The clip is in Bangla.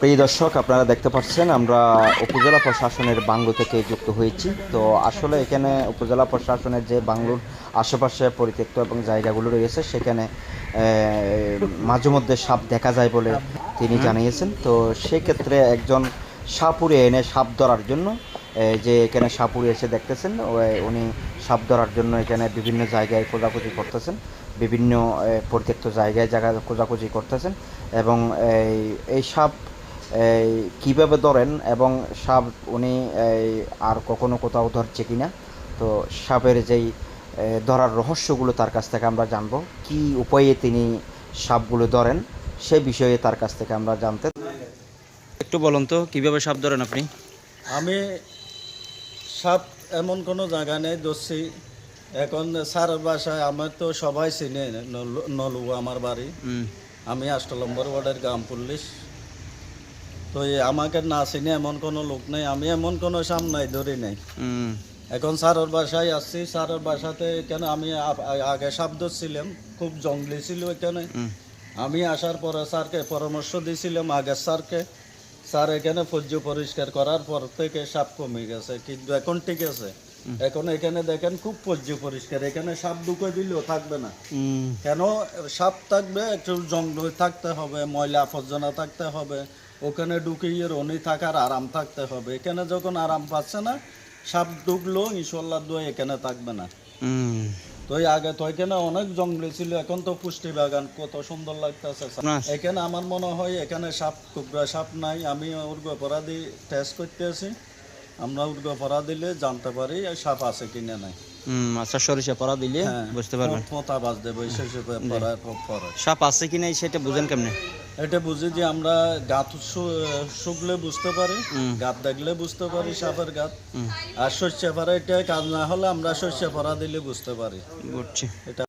প্রিয় দর্শক আপনারা দেখতে পাচ্ছেন আমরা উপজেলা প্রশাসনের বাংলো থেকে যুক্ত হয়েছি। তো আসলে এখানে উপজেলা প্রশাসনের যে বাংলোর আশেপাশে পরিত্যক্ত এবং জায়গাগুলো রয়েছে সেখানে মাঝে মধ্যে সাপ দেখা যায় বলে তিনি জানিয়েছেন। তো সেক্ষেত্রে একজন সাপুরে এনে সাপ ধরার জন্য এই যে এখানে সাপুরে এসে দেখতেছেন উনি সাপ ধরার জন্য এখানে বিভিন্ন জায়গায় খোঁজাখুঁজি করতেছেন বিভিন্ন পরিত্যক্ত জায়গায় জায়গা খোঁজাখুঁজি করতেছেন এবং এই এই সাপ কীভাবে ধরেন এবং সাপ উনি আর কখনো কোথাও ধরছে কি না তো সাপের যেই ধরার রহস্যগুলো তার কাছ থেকে আমরা জানব। কি উপায়ে তিনি সাপগুলো ধরেন সে বিষয়ে তার কাছ থেকে আমরা জানতে একটু বলুন তো কীভাবে সাপ ধরেন আপনি? আমি সাপ এমন কোনো জায়গা নেই দোষী। এখন স্যার বাসায় আমার তো সবাই চিনে নলু- নলু আমার বাড়ি। আমি আষ্ট নম্বর ওয়ার্ডের গ্রাম পুলিশ তো আমাকে না চিনে এমন কোনো লোক নেই আমি এমন কোনো সাপ নাই ধরি নাই। এখন স্যারের বাসায় আসছি স্যারের বাসাতে কেন আমি আগে সাপ ধরছিলাম খুব জঙ্গলি ছিল এখানে। আমি আসার পরে স্যারকে পরামর্শ দিয়েছিলাম আগের স্যারকে। স্যার এখানে ফজ্জ পরিষ্কার করার পর থেকে সাপ কমে গেছে কিন্তু এখন ঠিক আছে। এখন এখানে দেখেন খুব ফজ্জ পরিষ্কার এখানে সাপ ঢুকে দিলেও থাকবে না। কেন? সাপ থাকবে একটু জঙ্গল থাকতে হবে ময়লা আবর্জনা থাকতে হবে ওখানে ঢুকে ঢুকিয়ে রনি থাকার আরাম থাকতে হবে। এখানে যখন আরাম পাচ্ছে না সাপ ঢুকলো ইনশাল্লাহ দই এখানে থাকবে না। তো আগে তো এখানে অনেক জঙ্গলে ছিল এখন তো পুষ্টি বাগান কত সুন্দর লাগতেছে এখানে আমার মনে হয় এখানে সাপ কুবরা সাপ নাই আমি উর্গ পরা দিয়ে টেস্ট করতেছি আমরা উর্গ পরা দিলে জানতে পারি সাপ আছে কিনা নাই। আচ্ছা সরিষা পড়া দিলে হ্যাঁ বুঝতে পারবেন। পোতা বাজ দেবো পরার পরে সাপ আছে কি নাই সেটা বুঝেন কেমনে? এটা বুঝি যে আমরা গাত শুকলে বুঝতে পারি গাত দেখলে বুঝতে পারি সাপের গাত। আর শস্য পারা এটা কাজ না হলে আমরা শস্য পারা দিলে বুঝতে পারি। বুঝছি। এটা